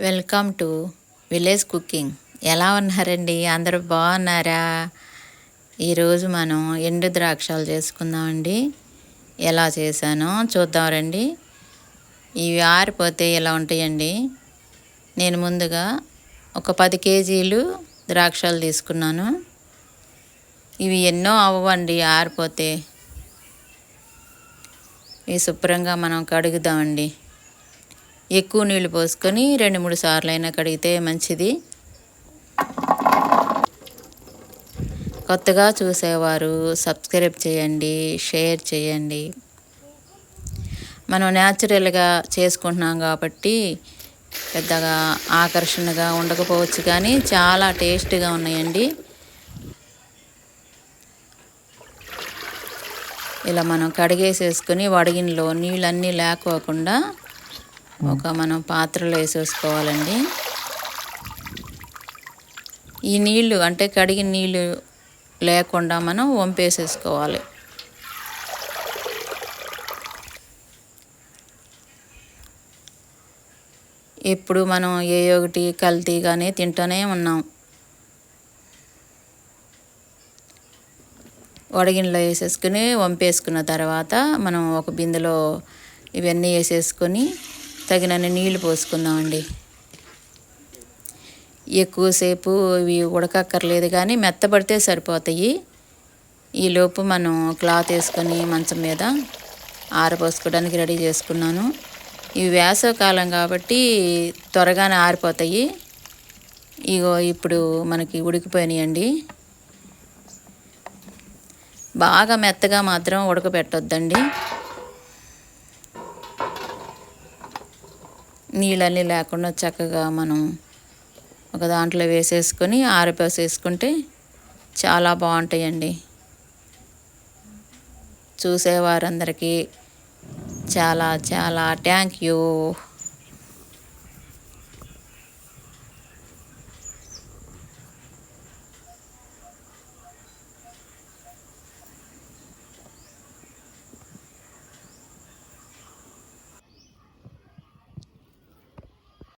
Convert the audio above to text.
Welcome to village cooking. ఎలా ఉన్నారండి? అందరూ బాగున్నారా? ఈరోజు మనం ఎండు ద్రాక్షాలు చేసుకుందామండి. ఎలా చేశానో చూద్దాం రండి. ఇవి ఆరిపోతే ఇలా ఉంటాయండి? నేను ముందుగా ఒక పది కేజీలు ద్రాక్షాలు తీసుకున్నాను. ఇవి ఎన్నో అవ్వండి ఆరిపోతే. ఇవి శుభ్రంగా మనం కడుగుదామండి. ఎక్కువ నీళ్ళు పోసుకొని రెండు మూడు సార్లు అయినా కడిగితే మంచిది. కొత్తగా చూసేవారు సబ్స్క్రైబ్ చేయండి షేర్ చేయండి. మనం న్యాచురల్గా చేసుకుంటున్నాం కాబట్టి పెద్దగా ఆకర్షణగా ఉండకపోవచ్చు కానీ చాలా టేస్ట్గా ఉన్నాయండి. ఇలా మనం కడిగేసేసుకొని వడిగినలో నీళ్ళన్నీ లేకోకుండా ఒక మనం పాత్రలో వేసేసుకోవాలండి. ఈ నీళ్ళు అంటే కడిగిన నీళ్ళు లేకుండా మనం వంపేసేసుకోవాలి. ఎప్పుడు మనం ఏ ఒకటి కల్తీగానే తింటూనే ఉన్నాం. వడగిన్లో వేసేసుకుని వంపేసుకున్న తర్వాత మనం ఒక బిందెలో ఇవన్నీ వేసేసుకొని తగినన్ని నీళ్ళు పోసుకుందామండి. ఎక్కువసేపు ఇవి ఉడకక్కర్లేదు కానీ మెత్తబడితే సరిపోతాయి. ఈలోపు మనం క్లాత్ వేసుకొని మంచం మీద ఆరపోసుకోవడానికి రెడీ చేసుకున్నాను. ఇవి వేసవకాలం కాబట్టి త్వరగానే ఆరిపోతాయి. ఇగో ఇప్పుడు మనకి ఉడికిపోయినాయండి. బాగా మెత్తగా మాత్రం ఉడకబెట్టొద్దండి నీళ్ళన్నీ లేకుండా చక్కగా మనం ఒక దాంట్లో వేసేసుకొని ఆరిపోసేసుకుంటే చాలా బాగుంటాయండి. చూసేవారందరికీ చాలా చాలా థ్యాంక్ యూ.